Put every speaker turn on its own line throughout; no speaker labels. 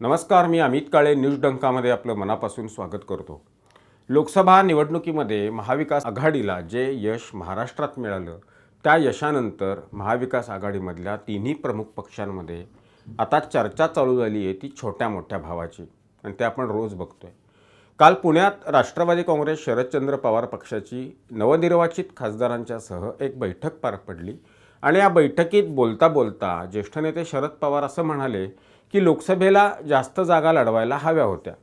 नमस्कार मी अमित काळे न्यूज डंकामध्ये आपलं मनापासून स्वागत करतो. लोकसभा निवडणुकीमध्ये महाविकास आघाडीला जे यश महाराष्ट्रात मिळालं त्या यशानंतर महाविकास आघाडीमधल्या तिन्ही प्रमुख पक्षांमध्ये आता चर्चा चालू झाली आहे ती छोट्या मोठ्या भावाची आणि ते आपण रोज बघतोय. काल पुण्यात राष्ट्रवादी काँग्रेस शरदचंद्र पवार पक्षाची नवनिर्वाचित खासदारांच्या सह एक बैठक पार पडली आणि या बैठकीत बोलता बोलता ज्येष्ठ नेते शरद पवार असं म्हणाले की लोकसभेला जास्त जागा लढवायला हव्या होत्या.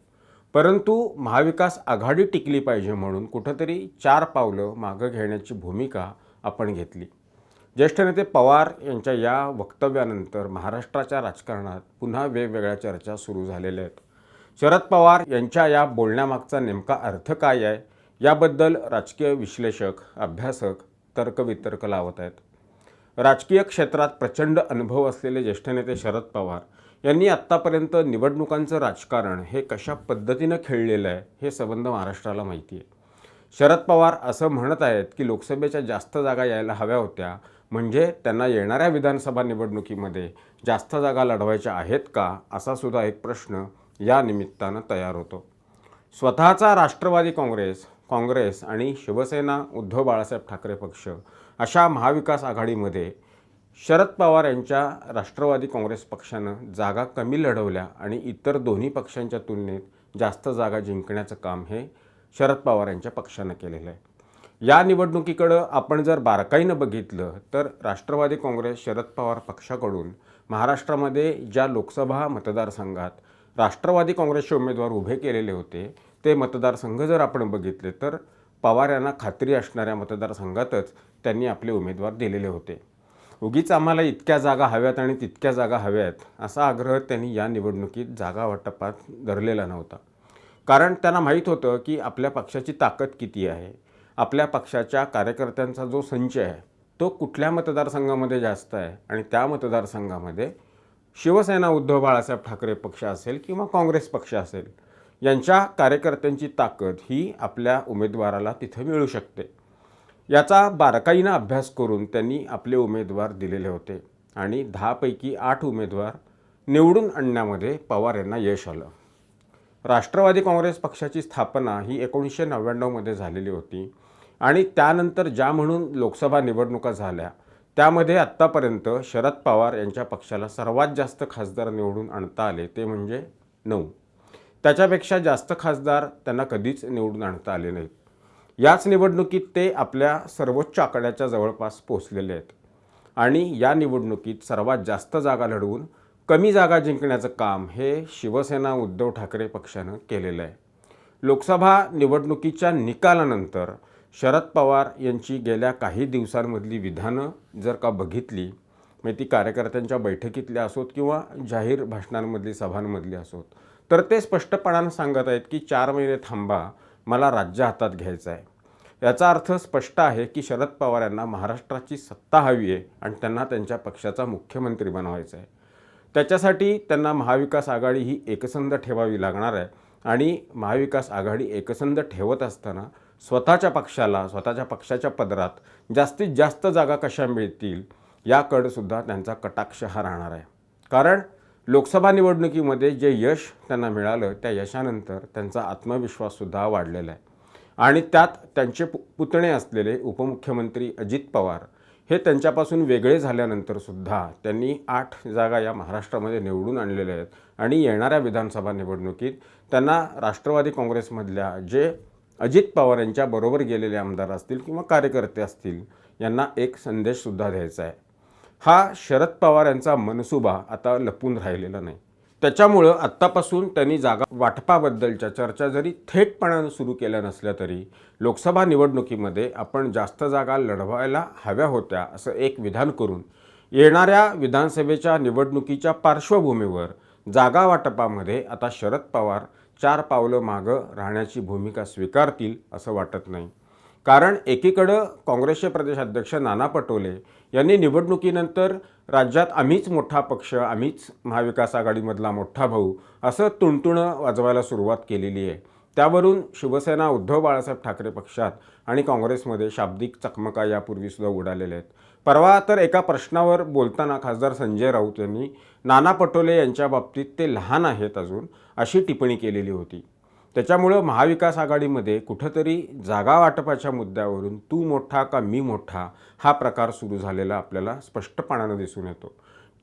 परंतु महाविकास आघाडी टिकली पाहिजे म्हणून कुठंतरी चार पावलं मागं घेण्याची भूमिका आपण घेतली. ज्येष्ठ नेते पवार यांच्या या वक्तव्यानंतर महाराष्ट्राच्या राजकारणात पुन्हा वेगवेगळ्या चर्चा सुरू झालेल्या आहेत. शरद पवार यांच्या या बोलण्यामागचा नेमका अर्थ काय आहे? याबद्दल राजकीय विश्लेषक अभ्यासक तर्कवितर्क लावत आहेत. राजकीय क्षेत्रात प्रचंड अनुभव असलेले ज्येष्ठ नेते शरद पवार यांनी आत्तापर्यंत निवडणुकांचं राजकारण हे कशा पद्धतीनं खेळलेलं आहे हे संबंध महाराष्ट्राला माहिती आहे. शरद पवार असं म्हणत आहेत की लोकसभेच्या जास्त जागा यायला हव्या होत्या म्हणजे त्यांना येणाऱ्या विधानसभा निवडणुकीमध्ये जास्त जागा लढवायच्या आहेत का असा सुद्धा एक प्रश्न या निमित्तानं तयार होतो. स्वतःचा राष्ट्रवादी काँग्रेस काँग्रेस आणि शिवसेना उद्धव बाळासाहेब ठाकरे पक्ष अशा महाविकास आघाडीमध्ये शरद पवार यांच्या राष्ट्रवादी काँग्रेस पक्षानं जागा कमी लढवल्या आणि इतर दोन्ही पक्षांच्या तुलनेत जास्त जागा जिंकण्याचं काम हे शरद पवार यांच्या पक्षानं केलेलं आहे. या निवडणुकीकडं आपण जर बारकाईनं बघितलं तर राष्ट्रवादी काँग्रेस शरद पवार पक्षाकडून महाराष्ट्रामध्ये ज्या लोकसभा मतदारसंघात राष्ट्रवादी काँग्रेसचे उमेदवार उभे केलेले होते ते मतदारसंघ जर आपण बघितले तर पवार यांना खात्री असणाऱ्या मतदारसंघातच त्यांनी आपले उमेदवार दिलेले होते. उगीच आम्हाला इतक्या जागा हव्यात आणि तितक्या जागा हव्यात असा आग्रह त्यांनी या निवडणुकीत जागा वाटपात धरलेला नव्हता. कारण त्यांना माहीत होतं की आपल्या पक्षाची ताकद किती आहे. आपल्या पक्षाच्या कार्यकर्त्यांचा जो संच आहे तो कुठल्या मतदारसंघामध्ये जास्त आहे आणि त्या मतदारसंघामध्ये शिवसेना उद्धव बाळासाहेब ठाकरे पक्ष असेल किंवा काँग्रेस पक्ष असेल यांच्या कार्यकर्त्यांची ताकद ही आपल्या उमेदवाराला तिथं मिळू शकते. याचा बारकाईनं अभ्यास करून त्यांनी आपले उमेदवार दिलेले होते आणि दहापैकी आठ उमेदवार निवडून आणण्यामध्ये पवार यांना यश आलं. राष्ट्रवादी काँग्रेस पक्षाची स्थापना ही एकोणीसशे नव्याण्णवमध्ये झालेली होती आणि त्यानंतर ज्या म्हणून लोकसभा निवडणुका झाल्या त्यामध्ये आत्तापर्यंत शरद पवार यांच्या पक्षाला सर्वात जास्त खासदार निवडून आणता आले ते म्हणजे नऊ. त्याच्यापेक्षा जास्त खासदार त्यांना कधीच निवडून आणता आले नाहीत. याच निवडणुकीत ते आपल्या सर्वोच्च आकड्याच्या जवळपास पोचलेले आहेत. आणि या निवडणुकीत सर्वात जास्त जागा लढवून कमी जागा जिंकण्याचं काम हे शिवसेना उद्धव ठाकरे पक्षानं केलेलं आहे. लोकसभा निवडणुकीच्या निकालानंतर शरद पवार यांची गेल्या काही दिवसांमधली विधानं जर का बघितली म्हणजे ती कार्यकर्त्यांच्या बैठकीतल्या असोत किंवा जाहीर भाषणांमधली सभांमधली असोत तर ते स्पष्टपणानं सांगत आहेत की चार महिने थांबा मला राज्य हातात घ्यायचं आहे. याचा अर्थ स्पष्ट आहे की शरद पवार यांना महाराष्ट्राची सत्ता हवी आहे आणि त्यांना त्यांच्या पक्षाचा मुख्यमंत्री बनवायचा आहे. त्याच्यासाठी त्यांना महाविकास आघाडी ही एकसंध ठेवावी लागणार आहे आणि महाविकास आघाडी एकसंध ठेवत असताना स्वतःच्या पक्षाला स्वतःच्या पक्षाच्या पदरात जास्तीत जास्त जागा कशा मिळतील याकडं सुद्धा त्यांचा कटाक्ष हा राहणार आहे. कारण लोकसभा निवडणुकीमध्ये जे यश त्यांना मिळालं त्या यशानंतर त्यांचा आत्मविश्वाससुद्धा वाढलेला आहे. आणि त्यात त्यांचे पु पुतणे असलेले उपमुख्यमंत्री अजित पवार हे त्यांच्यापासून वेगळे झाल्यानंतर सुद्धा त्यांनी आठ जागा या महाराष्ट्रामध्ये निवडून आणलेल्या आहेत. आणि येणाऱ्या विधानसभा निवडणुकीत त्यांना राष्ट्रवादी काँग्रेसमधल्या जे अजित पवार यांच्याबरोबर गेलेले आमदार असतील किंवा कार्यकर्ते असतील यांना एक संदेशसुद्धा द्यायचा आहे. हा शरद पवार यांचा मनसुबा आता लपून राहिलेला नाही. त्याच्यामुळं आत्तापासून त्यांनी जागा वाटपाबद्दलच्या चर्चा जरी थेटपणानं सुरू केल्या नसल्या तरी लोकसभा निवडणुकीमध्ये आपण जास्त जागा लढवायला हव्या होत्या असं एक विधान करून येणाऱ्या विधानसभेच्या निवडणुकीच्या पार्श्वभूमीवर जागा वाटपामध्ये आता शरद पवार चार पावलं मागं राहण्याची भूमिका स्वीकारतील असं वाटत नाही. कारण एकीकडं काँग्रेसचे प्रदेशाध्यक्ष नाना पटोले यांनी निवडणुकीनंतर राज्यात आम्हीच मोठा पक्ष आम्हीच महाविकास आघाडीमधला मोठा भाऊ असं तुणतुणं वाजवायला सुरुवात केलेली आहे. त्यावरून शिवसेना उद्धव बाळासाहेब ठाकरे पक्षात आणि काँग्रेसमध्ये शाब्दिक चकमका यापूर्वीसुद्धा उडालेल्या आहेत. परवा तर एका प्रश्नावर बोलताना खासदार संजय राऊत यांनी नाना पटोले यांच्या बाबतीत ते लहान आहेत अजून अशी टिप्पणी केलेली होती. त्याच्यामुळं महाविकास आघाडीमध्ये कुठंतरी जागा वाटपाच्या मुद्द्यावरून तू मोठा का मी मोठा हा प्रकार सुरू झालेला आपल्याला स्पष्टपणानं दिसून येतो.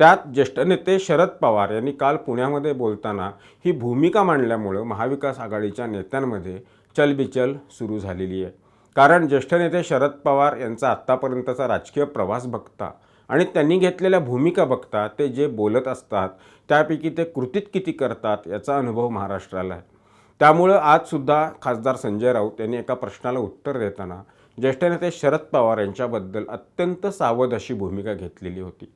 त्यात ज्येष्ठ नेते शरद पवार यांनी काल पुण्यामध्ये बोलताना ही भूमिका मांडल्यामुळं महाविकास आघाडीच्या नेत्यांमध्ये चलबिचल सुरू झालेली आहे. कारण ज्येष्ठ नेते शरद पवार यांचा आत्तापर्यंतचा राजकीय प्रवास बघता आणि त्यांनी घेतलेल्या भूमिका बघता ते जे बोलत असतात त्यापैकी ते कृतीत किती करतात याचा अनुभव महाराष्ट्राला आहे. त्यामुळं आजसुद्धा खासदार संजय राऊत यांनी एका प्रश्नाला उत्तर देताना ज्येष्ठ नेते शरद पवार यांच्याबद्दल अत्यंत सावध अशी भूमिका घेतलेली होती.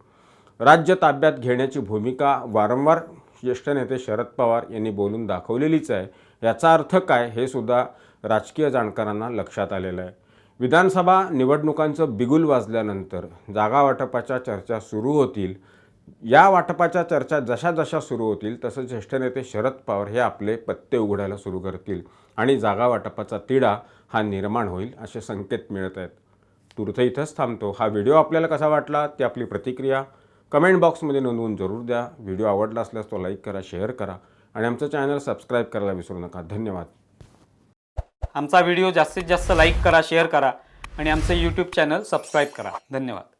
राज्य ताब्यात घेण्याची भूमिका वारंवार ज्येष्ठ नेते शरद पवार यांनी बोलून दाखवलेलीच आहे. याचा अर्थ काय हे सुद्धा राजकीय जाणकारांना लक्षात आलेलं आहे. विधानसभा निवडणुकांचं बिगुल वाजल्यानंतर जागावाटपाच्या चर्चा सुरू होतील. या वाटपाच्या चर्चा जशा जशा सुरू होतील तसं ज्येष्ठ नेते शरद पवार हे आपले पत्ते उघडायला सुरू करतील आणि जागा वाटपाचा तिढा हा निर्माण होईल असे संकेत मिळत आहेत. तुर्थ इथंच थांबतो. हा व्हिडिओ आपल्याला कसा वाटला ती आपली प्रतिक्रिया कमेंट बॉक्समध्ये नोंदवून जरूर द्या. व्हिडिओ आवडला असल्यास तो लाईक करा शेअर करा आणि आमचं चॅनल सबस्क्राईब करायला विसरू नका. धन्यवाद.
आमचा व्हिडिओ जास्तीत जास्त लाईक करा शेअर करा आणि आमचं यूट्यूब चॅनल सबस्क्राईब करा. धन्यवाद.